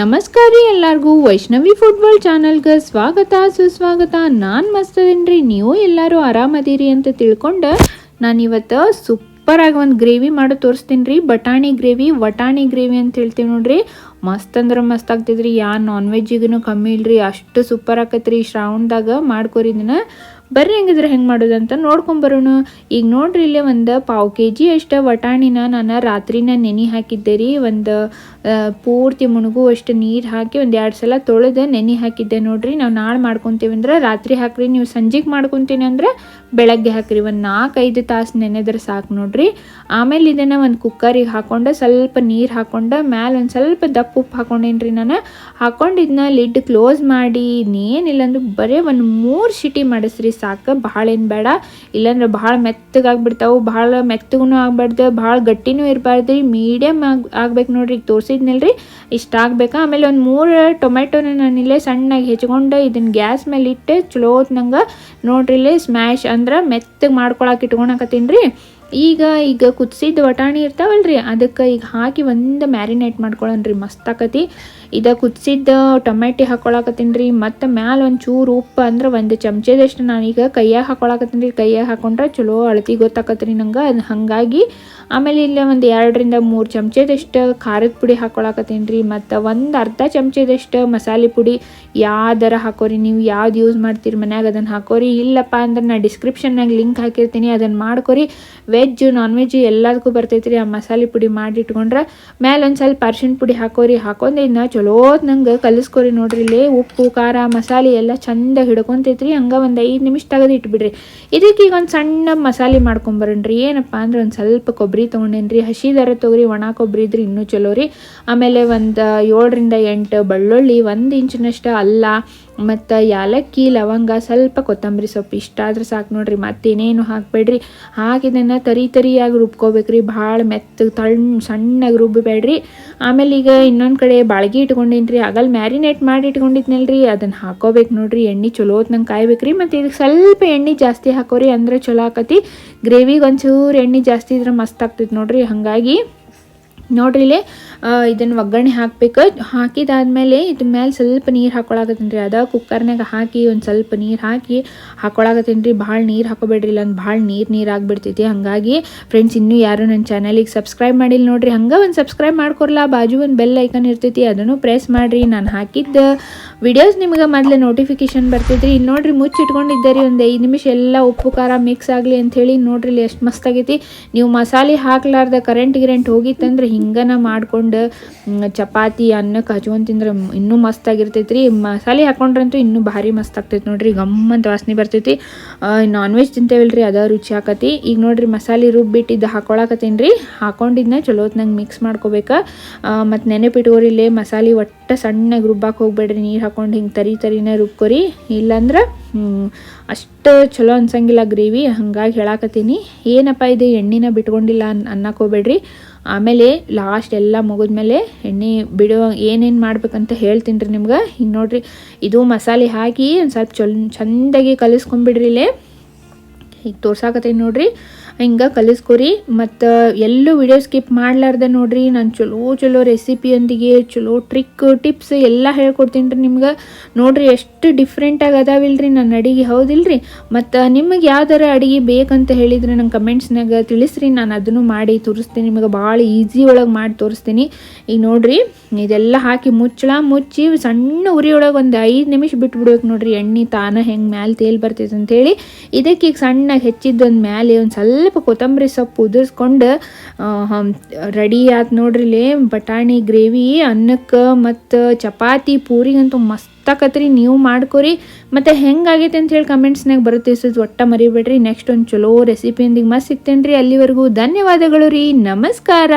ನಮಸ್ಕಾರ ರೀ ಎಲ್ಲರಿಗೂ ವೈಷ್ಣವಿ ಫುಟ್ಬಾಲ್ ಚಾನಲ್ಗೆ ಸ್ವಾಗತ, ಸುಸ್ವಾಗತ. ನಾನು ಮಸ್ತದೇನ್ರಿ, ನೀವು ಎಲ್ಲರೂ ಆರಾಮದೀರಿ ಅಂತ ತಿಳ್ಕೊಂಡು ನಾನು ಇವತ್ತು ಸೂಪರಾಗಿ ಒಂದು ಗ್ರೇವಿ ಮಾಡಿ ತೋರಿಸ್ತೀನಿ ರೀ ಬಟಾಣಿ ಗ್ರೇವಿ ವಟಾಣಿ ಗ್ರೇವಿ ಅಂತ ಹೇಳ್ತೀವಿ ನೋಡ್ರಿ. ಮಸ್ತ್ ಅಂದ್ರೆ ಮಸ್ತ್ ಯಾ ನಾನ್ ವೆಜ್ಜಿಗೂ ಕಮ್ಮಿ ಇಲ್ರಿ. ಅಷ್ಟು ಸೂಪರ್ ಆಕತ್ರಿ. ಶ್ರಾವಣದಾಗ ಮಾಡ್ಕೊರಿ ಇದನ್ನ ಬರ್ರಿ ಹೆಂಗಿದ್ರೆ ಹೆಂಗೆ ಮಾಡೋದಂತ ನೋಡ್ಕೊಂಬರೋಣ ಈಗ ನೋಡ್ರಿ ಇಲ್ಲೇ ಒಂದು ಪಾವು ಕೆ ಜಿ ಅಷ್ಟು ವಟಾಣಿನ ನಾನು ರಾತ್ರಿನ ನೆನೆ ಹಾಕಿದ್ದೆ ರೀ. ಒಂದು ಪೂರ್ತಿ ಮುಣಗು ಅಷ್ಟು ನೀರು ಹಾಕಿ ಒಂದು ಎರಡು ಸಲ ತೊಳೆದು ನೆನೆ ಹಾಕಿದ್ದೆ ನೋಡ್ರಿ. ನಾವು ನಾಳೆ ಮಾಡ್ಕೊತೀವಿ ಅಂದ್ರೆ ರಾತ್ರಿ ಹಾಕ್ರಿ. ನೀವು ಸಂಜೆಗೆ ಮಾಡ್ಕೊತೀನಿ ಅಂದ್ರೆ ಬೆಳಗ್ಗೆ ಹಾಕ್ರಿ. ಒಂದು ನಾಲ್ಕೈದು ತಾಸು ನೆನೆದ್ರೆ ಸಾಕು ನೋಡ್ರಿ. ಆಮೇಲೆ ಇದನ್ನು ಒಂದು ಕುಕ್ಕರಿಗೆ ಹಾಕೊಂಡು ಸ್ವಲ್ಪ ನೀರು ಹಾಕೊಂಡು ಮ್ಯಾಲೆ ಒಂದು ಸ್ವಲ್ಪ ದಪ್ಪ ಉಪ್ಪು ಹಾಕೊಂಡೇನ್ರಿ ನಾನು. ಹಾಕೊಂಡಿದ್ನ ಲಿಡ್ ಕ್ಲೋಸ್ ಮಾಡಿ ಇನ್ನೇನಿಲ್ಲ ಅಂದ್ರೆ ಬರೀ ಒಂದು ಮೂರು ಸಿಟಿ ಮಾಡಿಸ್ರಿ. ಸಾಕು ಭಾಳ ಏನು ಬೇಡ. ಇಲ್ಲಾಂದ್ರೆ ಭಾಳ ಮೆತ್ತಗಾಗ್ಬಿಡ್ತಾವೆ ಭಾಳ ಮೆತ್ತಗೂ ಆಗ್ಬಾರ್ದು ಭಾಳ ಗಟ್ಟಿನೂ ಇರಬಾರ್ದು ರೀ ಮೀಡಿಯಮ್ ಆಗಿ ಆಗ್ಬೇಕು ನೋಡ್ರಿ, ಈಗ ತೋರಿಸಿದ್ನಲ್ರಿ, ಇಷ್ಟ ಆಗ್ಬೇಕು? ಆಮೇಲೆ ಒಂದು ಮೂರು ಟೊಮೆಟೊನ ನಾನು ಇಲ್ಲೇ ಸಣ್ಣಗೆ ಹೆಚ್ಕೊಂಡು ಇದನ್ನು ಗ್ಯಾಸ್ ಮೇಲೆ ಇಟ್ಟು ಚಲೋ ನಂಗೆ ನೋಡ್ರಿ ಇಲ್ಲೇ ಸ್ಮ್ಯಾಶ್ ಅಂದ್ರೆ ಮೆತ್ತಗೆ ಮಾಡ್ಕೊಳಕ್ಕೆ ಇಟ್ಕೊಳಕತ್ತೀನಿ ರೀ. ಈಗ ಈಗ ಕುದಿಸಿದ ವಟಾಣಿ ಇರ್ತಾವಲ್ರಿ, ಅದಕ್ಕೆ ಈಗ ಹಾಕಿ ಒಂದು ಮ್ಯಾರಿನೇಟ್ ಮಾಡ್ಕೊಳ್ಳೋಣ್ರಿ ಮಸ್ತ್ ಆಕತಿ. ಇದ ಕುದಿಸಿದ್ದ ಟೊಮೆಟಿ ಹಾಕೊಳಕತ್ತೀನಿ ರೀ, ಮತ್ತು ಮ್ಯಾಲೆ ಒಂದು ಚೂರು ಉಪ್ಪು ಅಂದ್ರೆ ಒಂದು ಚಮಚದಷ್ಟು ನಾನೀಗ ಕೈಯಾಗ ಹಾಕೊಳಕತ್ತೀನಿ ರೀ, ಕೈಯಾಗ ಹಾಕೊಂಡ್ರೆ ಚಲೋ ಅಳತಿ ಗೊತ್ತಾಕತ್ರಿ ನಂಗೆ, ಅದು ಹಾಗಾಗಿ. ಆಮೇಲೆ ಇಲ್ಲೇ ಒಂದು ಎರಡರಿಂದ ಮೂರು ಚಮಚದಷ್ಟು ಖಾರದ ಪುಡಿ ಹಾಕೊಳಕತ್ತೀನಿ ರೀ, ಮತ್ತು ಒಂದು ಅರ್ಧ ಚಮಚದಷ್ಟು ಮಸಾಲೆ ಪುಡಿ ಯಾವ್ದಾರ ಹಾಕೋರಿ, ನೀವು ಯಾವ್ದು ಯೂಸ್ ಮಾಡ್ತೀರಿ ಮನ್ಯಾಗ ಅದನ್ನು ಹಾಕೋರಿ. ಇಲ್ಲಪ್ಪ ಅಂದ್ರೆ ನಾನು ಡಿಸ್ಕ್ರಿಪ್ಷನ್ನಾಗ ಲಿಂಕ್ ಹಾಕಿರ್ತೀನಿ ಅದನ್ನು ಮಾಡ್ಕೊರಿ. ವೆಜ್ ನಾನ್ ವೆಜ್ ಎಲ್ಲದಕ್ಕೂ ಬರ್ತೈತ್ರಿ ಆ ಮಸಾಲೆ ಪುಡಿ ಮಾಡಿಟ್ಕೊಂಡ್ರೆ ಮೇಲೆ ಒಂದು ಸ್ವಲ್ಪ ಅರ್ಶಿಣ ಪುಡಿ ಹಾಕೋರಿ ಹಾಕೊಂಡು ಇನ್ನ ಚಲೋತ್ ನಂಗೆ ಕಲಿಸ್ಕೊರಿ ನೋಡ್ರಿ. ಇಲ್ಲಿ ಉಪ್ಪು, ಖಾರ, ಮಸಾಲೆ ಎಲ್ಲ ಚಂದ ಹಿಡ್ಕೊಂತೈತ್ರಿ ಹಂಗೆ ಒಂದು ಐದು ನಿಮಿಷ ತೆಗೆದು ಇಟ್ಬಿಡ್ರಿ. ಇದಕ್ಕೆ ಈಗ ಒಂದು ಸಣ್ಣ ಮಸಾಲೆ ಮಾಡ್ಕೊಂಬರಣ್ರಿ. ಏನಪ್ಪ ಅಂದ್ರೆ ಒಂದು ಸ್ವಲ್ಪ ಕೊಬ್ಬರಿ ತೊಗೊಂಡೇನ್ರಿ ಹಸಿದರ ತೊಗರಿ, ಒಣ ಕೊಬ್ಬರಿ ಇದ್ರೆ ಇನ್ನೂ ಚಲೋ ರೀ. ಆಮೇಲೆ ಒಂದು ಏಳರಿಂದ ಎಂಟು ಬೆಳ್ಳುಳ್ಳಿ, ಒಂದು ಇಂಚಿನಷ್ಟು ಅಲ್ಲ ಮತ್ತು ಏಲಕ್ಕಿ ಲವಂಗ ಸ್ವಲ್ಪ ಕೊತ್ತಂಬರಿ ಸೊಪ್ಪು ಇಷ್ಟ ಆದ್ರೆ ಸಾಕು ನೋಡ್ರಿ. ಮತ್ತೇನೇನು ಹಾಕಬೇಡ್ರಿ? ಹಾಕಿದನ್ನು ತರಿ ತರಿಯಾಗಿ ರುಬ್ಕೋಬೇಕ್ರಿ. ಭಾಳ ಮೆತ್ತಗೆ ತಣ್ಣ ಸಣ್ಣಗೆ ರುಬ್ಬಬೇಡ್ರಿ ಆಮೇಲೆ ಈಗ ಇನ್ನೊಂದು ಕಡೆ ಬಾಳ್ಗಿ ಇಟ್ಕೊಂಡಿನ್ರಿ. ಆಗಲ್ ಮ್ಯಾರಿನೇಟ್ ಮಾಡಿ ಇಟ್ಕೊಂಡಿದ್ನಲ್ರಿ. ಅದನ್ನು ಹಾಕೋಬೇಕು ನೋಡ್ರಿ. ಎಣ್ಣೆ ಚಲೋ ಹೊತ್ನಂಗೆ ಕಾಯ್ಬೇಕ್ರಿ. ಮತ್ತು ಇದಕ್ಕೆ ಸ್ವಲ್ಪ ಎಣ್ಣೆ ಜಾಸ್ತಿ ಹಾಕೋರಿ. ಅಂದ್ರೆ ಚಲೋ ಆಕತಿ. ಗ್ರೇವಿಗೆ ಒಂಚೂರು ಎಣ್ಣೆ ಜಾಸ್ತಿ ಇದ್ರೆ ಮಸ್ತ್ ಆಗ್ತೈತೆ ನೋಡ್ರಿ. ಹಾಗಾಗಿ ನೋಡ್ರಿ ಇಲ್ಲಿ ಇದನ್ನು ಒಗ್ಗರಣೆ ಹಾಕ್ಬೇಕು. ಹಾಕಿದಾದ್ಮೇಲೆ ಇದ್ರ ಮೇಲೆ ಸ್ವಲ್ಪ ನೀರು ಹಾಕೊಳಕತ್ತೀನಿ ರೀ ಅದ ಕುಕ್ಕರ್ನಾಗ ಹಾಕಿ ಒಂದು ಸ್ವಲ್ಪ ನೀರು ಹಾಕಿ ಹಾಕೊಳಕತ್ತೀನಿ ರೀ ಭಾಳ ನೀರು ಹಾಕೋಬೇಡ್ರಿ ಇಲ್ಲ ಅಂದ್ರೆ ಭಾಳ ನೀರು ನೀರು ಆಗಿಬಿಡ್ತೈತಿ. ಹಾಗಾಗಿ ಫ್ರೆಂಡ್ಸ್ ಇನ್ನೂ ಯಾರು ನನ್ನ ಚಾನಲಿಗೆ ಸಬ್ಸ್ಕ್ರೈಬ್ ಮಾಡಿಲ್ಲ ನೋಡ್ರಿ. ಹಂಗೆ ಒಂದು ಸಬ್ಸ್ಕ್ರೈಬ್ ಮಾಡ್ಕೊರ್ಲಾ ಬಾಜು ಒಂದು ಬೆಲ್ ಐಕನ್ ಇರ್ತೈತಿ. ಅದನ್ನು ಪ್ರೆಸ್ ಮಾಡಿರಿ. ನಾನು ಹಾಕಿದ್ದ ವಿಡಿಯೋಸ್ ನಿಮಗೆ ಮೊದಲೇ ನೋಟಿಫಿಕೇಶನ್ ಬರ್ತೈತ್ರಿ ಇಲ್ಲಿ ನೋಡ್ರಿ ಮುಚ್ಚಿಟ್ಕೊಂಡಿದ್ದೆ ರೀ ಒಂದು ಐದು ನಿಮಿಷ ಎಲ್ಲ ಉಪ್ಪು ಖಾರ ಮಿಕ್ಸ್ ಆಗಲಿ ಅಂಥೇಳಿ ನೋಡ್ರಿ, ಇಲ್ಲಿ ಎಷ್ಟು ಮಸ್ತ್ ಆಗೈತಿ. ನೀವು ಮಸಾಲೆ ಹಾಕ್ಲಾರ್ದ ಕರೆಂಟ್ ಗಿರೆಂಟ್ ಹೋಗಿತ್ತಂದ್ರೆ ಹಿಂಗನ ಮಾಡ್ಕೊಂಡು ಚಪಾತಿ ಅನ್ನಕ್ಕೆ ಹಚ್ಕೊಂಡು ತಿಂದ್ರೆ ಇನ್ನೂ ಮಸ್ತ್ ಆಗಿರ್ತೈತಿ ರೀ ಮಸಾಲೆ ಹಾಕೊಂಡ್ರಂತೂ ಇನ್ನೂ ಭಾರಿ ಮಸ್ತ್ ಆಗ್ತೈತೆ ನೋಡ್ರಿ. ಗಮ್ಮಂತ ವಾಸನೆ ಬರ್ತೈತಿ. ನಾನ್ ವೆಜ್ ತಿಂತೇವಲ್ರಿ, ಅದ ರುಚಿ ಹಾಕತಿ ಈಗ ನೋಡ್ರಿ ಮಸಾಲೆ ರುಬ್ಬಿಟ್ಟಿದ್ದು ಹಾಕೊಳಕತ್ತೀನಿ ರೀ. ಹಾಕೊಂಡಿದ್ನ ಚಲೋ ನಂಗೆ ಮಿಕ್ಸ್ ಮಾಡ್ಕೋಬೇಕು ಮತ್ತು ನೆನಪಿಟ್ಕೋರಿ ಇಲ್ಲೇ ಮಸಾಲೆ ಒಟ್ಟ ಸಣ್ಣಗೆ ರುಬ್ಬಾಕ್ ಹೋಗ್ಬೇಡ್ರಿ, ನೀರು ಹಾಕೊಂಡು ಹಿಂಗೆ ತರಿ ತರಿನೇ ರುಬ್ಕೊರಿ. ಇಲ್ಲಾಂದ್ರೆ ಅಷ್ಟು ಚಲೋ ಅನ್ಸಂಗಿಲ್ಲ ಗ್ರೇವಿ, ಹಂಗಾಗಿ ಹೇಳಾಕತ್ತೀನಿ. ಏನಪ್ಪ ಇದು, ಎಣ್ಣೆನ ಬಿಟ್ಕೊಂಡಿಲ್ಲ ಅನ್ ಅನ್ನಕ್ಕೆ ಹೋಗ್ಬೇಡ್ರಿ. ಆಮೇಲೆ ಲಾಸ್ಟ್ ಎಲ್ಲ ಮುಗಿದ್ಮೇಲೆ ಎಣ್ಣೆ ಬಿಡೋ, ಏನೇನು ಮಾಡ್ಬೇಕಂತ ಹೇಳ್ತೀನಿ ರೀ ನಿಮ್ಗೆ. ಹಿಂಗೆ ನೋಡಿರಿ, ಇದು ಮಸಾಲೆ ಹಾಕಿ ಒಂದು ಸ್ವಲ್ಪ ಚೊಲ್, ಚಂದಾಗಿ ಕಲಿಸ್ಕೊಂಬಿಡ್ರಿ ಇಲ್ಲೇ. ಈಗ ತೋರ್ಸಾಕತ್ತೀನಿ ನೋಡ್ರಿ. ಹಿಂಗೆ ಕಲಿಸ್ಕೊರಿ. ಮತ್ತು ಎಲ್ಲೂ ವಿಡಿಯೋ ಸ್ಕಿಪ್ ಮಾಡ್ಲಾರ್ದೆ ನೋಡ್ರಿ. ನಾನು ಚಲೋ ಚಲೋ ರೆಸಿಪಿಯೊಂದಿಗೆ ಚಲೋ ಟ್ರಿಕ್ ಟಿಪ್ಸ್ ಎಲ್ಲ ಹೇಳ್ಕೊಡ್ತೀನಿ ರೀ ನಿಮ್ಗೆ. ನೋಡ್ರಿ ಎಷ್ಟು ಡಿಫ್ರೆಂಟಾಗಿ ಅದಾವಿಲ್ರಿ ನನ್ನ ಅಡಿಗೆ. ಹೌದಿಲ್ರಿ? ಮತ್ತು ನಿಮಗೆ ಯಾವ್ದಾರ ಅಡಿಗೆ ಬೇಕಂತ ಹೇಳಿದ್ರೆ ನಂಗೆ ಕಮೆಂಟ್ಸ್ನಾಗ ತಿಳಿಸ್ರಿ. ನಾನು ಅದನ್ನು ಮಾಡಿ ತೋರಿಸ್ತೀನಿ. ನಿಮಗೆ ಭಾಳ ಈಸಿ ಒಳಗೆ ಮಾಡಿ ತೋರಿಸ್ತೀನಿ. ಈಗ ನೋಡ್ರಿ, ಇದೆಲ್ಲ ಹಾಕಿ ಮುಚ್ಚಳ, ಮುಚ್ಚಿ ಸಣ್ಣ ಉರಿಯೊಳಗೆ ಒಂದು ಐದು ನಿಮಿಷ ಬಿಟ್ಬಿಡ್ಬೇಕು ನೋಡ್ರಿ. ಎಣ್ಣೆ ತಾನ ಹೆಂಗೆ ಮ್ಯಾಲೆ ತೇಲ್ ಬರ್ತೈತೆ ಅಂತೇಳಿ ಇದಕ್ಕೆ ಈಗ ಸಣ್ಣಗೆ ಹೆಚ್ಚಿದ್ದೊಂದು ಮ್ಯಾಲೆ ಒಂದು ಸ್ವಲ್ಪ ಕೊತ್ತಂಬರಿ ಸೊಪ್ಪು ಉದುರಿಸ್ಕೊಂಡು ರೆಡಿ ಆಯ್ತು ನೋಡ್ರಿ ಇಲ್ಲಿ ಬಟಾಣಿ, ಗ್ರೇವಿ, ಅನ್ನಕ್ಕೆ ಮತ್ತು ಚಪಾತಿ, ಪೂರಿಗಂತೂ ಮಸ್ತಾಕತ್ರಿ ನೀವು ಮಾಡ್ಕೊರಿ. ಮತ್ತು ಹೆಂಗಾಗೈತೆ ಅಂತ ಹೇಳಿ ಕಮೆಂಟ್ಸ್ನಾಗ ಬರುತ್ತೆ. ಸದ್ ಒಟ್ಟ ಮರಿಬೇಡ್ರಿ. ನೆಕ್ಸ್ಟ್ ಒಂದು ಚಲೋ ರೆಸಿಪಿಯೊಂದಿಗೆ ಮಸ್ತ್ ಸಿಗ್ತೇನೆ ರೀ ಅಲ್ಲಿವರೆಗೂ ಧನ್ಯವಾದಗಳು ರೀ. ನಮಸ್ಕಾರ.